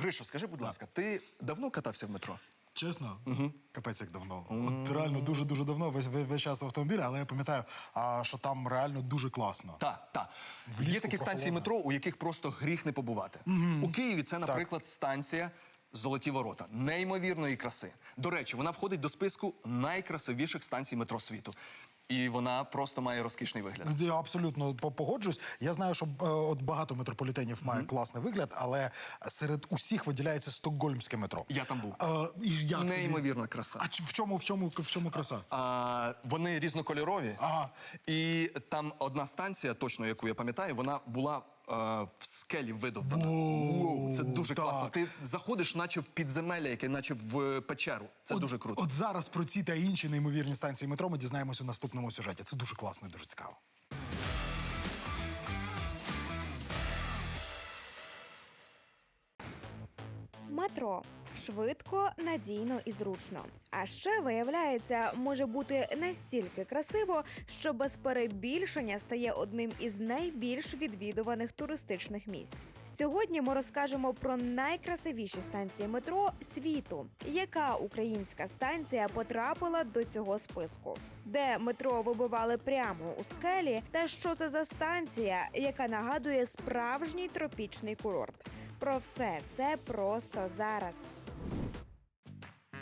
Гришо, скажи, будь ласка, ти давно катався в метро? Чесно, капець як давно. От реально дуже дуже давно весь, весь, весь час в автомобілі, але я пам'ятаю, а, що там реально дуже класно. Так, так. Є такі станції метро, у яких просто гріх не побувати. У Києві це, наприклад, станція Золоті ворота неймовірної краси. До речі, вона входить до списку найкрасивіших станцій метро світу. І вона просто має розкішний вигляд. Я абсолютно по- погоджуюсь. Я знаю, що е, от багато метрополітенів має класний вигляд, але серед усіх виділяється стокгольмське метро. Я там був. Е, і як? Неймовірна краса. А в чому, в чому, в чому краса? А, вони різнокольорові. Ага. І там одна станція, точно яку я пам'ятаю, вона була е, в скелі видовбана. Воу, Це дуже так. класно. Ти заходиш, наче в підземелля, яке наче в печеру. Це От- дуже круто. От зараз про ці та інші неймовірні станції метро ми дізнаємося у наступному сюжеті. Це дуже класно і дуже цікаво. Метро швидко, надійно і зручно. А ще виявляється, може бути настільки красиво, що без перебільшення стає одним із найбільш відвідуваних туристичних місць. Сьогодні ми розкажемо про найкрасивіші станції метро світу, яка українська станція потрапила до цього списку, де метро вибивали прямо у скелі, та що це за станція, яка нагадує справжній тропічний курорт. Про все це просто зараз.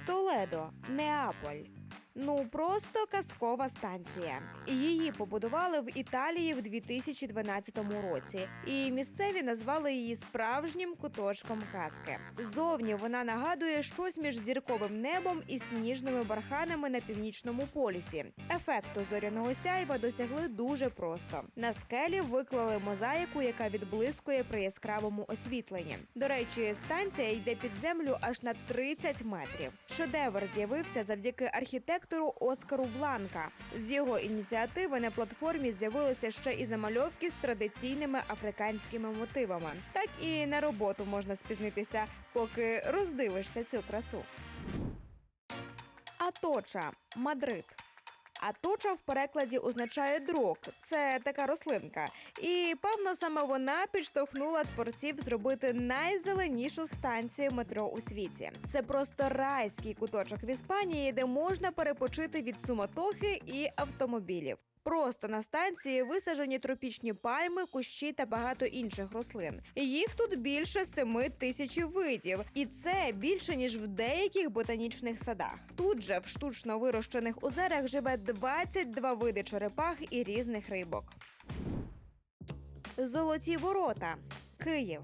Толедо, Неаполь. Ну просто казкова станція. Її побудували в Італії в 2012 році, і місцеві назвали її справжнім куточком казки. Зовні вона нагадує щось між зірковим небом і сніжними барханами на північному полюсі. Ефекту зоряного сяйва досягли дуже просто. На скелі виклали мозаїку, яка відблискує при яскравому освітленні. До речі, станція йде під землю аж на 30 метрів. Шедевр з'явився завдяки архітектору Оскару Бланка. З його ініціативи на платформі з'явилися ще і замальовки з традиційними африканськими мотивами. Так і на роботу можна спізнитися, поки роздивишся цю красу. Аточа Мадрид. Аточа в перекладі означає дрок. Це така рослинка. І певно саме вона підштовхнула творців зробити найзеленішу станцію метро у світі. Це просто райський куточок в Іспанії, де можна перепочити від суматохи і автомобілів. Просто на станції висаджені тропічні пальми, кущі та багато інших рослин. Їх тут більше семи тисяч видів, і це більше ніж в деяких ботанічних садах. Тут же в штучно вирощених озерах живе 22 види черепах і різних рибок. Золоті ворота. Київ.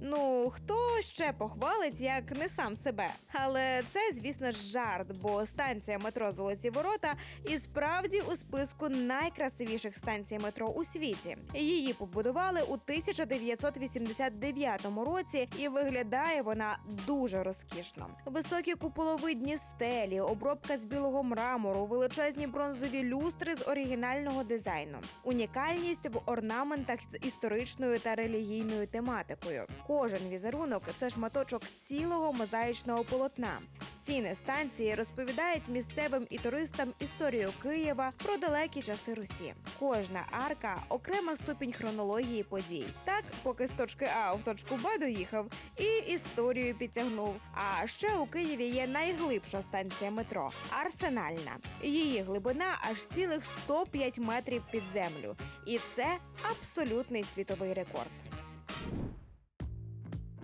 Ну, хто ще похвалить, як не сам себе? Але це, звісно жарт, бо станція метро Золоті Ворота і справді у списку найкрасивіших станцій метро у світі. Її побудували у 1989 році, і виглядає вона дуже розкішно. Високі куполовидні стелі, обробка з білого мрамору, величезні бронзові люстри з оригінального дизайну, унікальність в орнаментах з історичною та релігійною тематикою. Кожен візерунок це шматочок цілого мозаїчного полотна. Стіни станції розповідають місцевим і туристам історію Києва про далекі часи Русі. Кожна арка окрема ступінь хронології подій. Так, поки з точки А в точку Б доїхав, і історію підтягнув. А ще у Києві є найглибша станція метро Арсенальна. Її глибина аж цілих 105 метрів під землю. І це абсолютний світовий рекорд.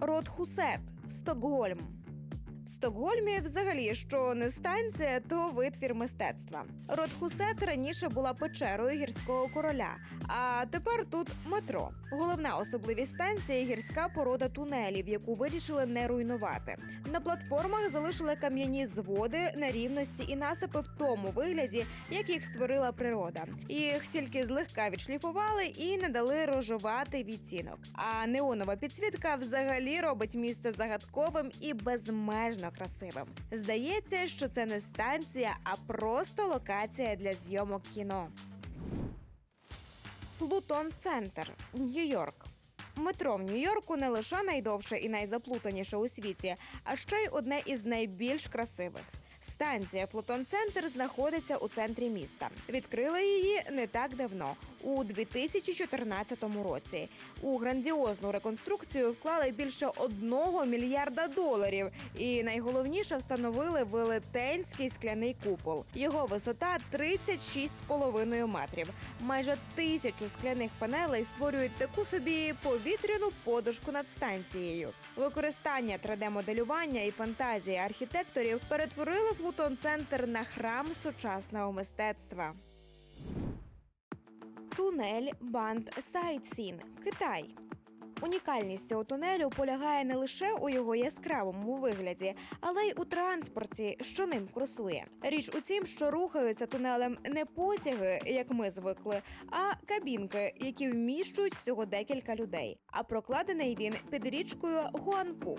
Ротхусет, Стокгольм. В Стокгольмі взагалі що не станція, то витвір мистецтва. Ротхусет раніше була печерою гірського короля, а тепер тут метро. Головна особливість станції гірська порода тунелів, яку вирішили не руйнувати. На платформах залишили кам'яні зводи на рівності і насипи в тому вигляді, як їх створила природа. Їх тільки злегка відшліфували і надали рожоватий відтінок. А неонова підсвітка взагалі робить місце загадковим і безмежно красивим. Здається, що це не станція, а просто локація для зйомок кіно. Флутон Центр, Нью-Йорк. Метро в Нью-Йорку не лише найдовше і найзаплутаніше у світі, а ще й одне із найбільш красивих. Станція Флотон Центр знаходиться у центрі міста. Відкрили її не так давно, у 2014 році. У грандіозну реконструкцію вклали більше одного мільярда доларів. І найголовніше встановили велетенський скляний купол. Його висота 36,5 метрів. Майже тисячу скляних панелей створюють таку собі повітряну подушку над станцією. Використання 3D-моделювання і фантазії архітекторів перетворили Флутон Центр на храм сучасного мистецтва. Тунель Банд Сайтсін, Китай. Унікальність цього тунелю полягає не лише у його яскравому вигляді, але й у транспорті, що ним курсує. Річ у тім, що рухаються тунелем не потяги, як ми звикли, а кабінки, які вміщують всього декілька людей. А прокладений він під річкою Гуанпу.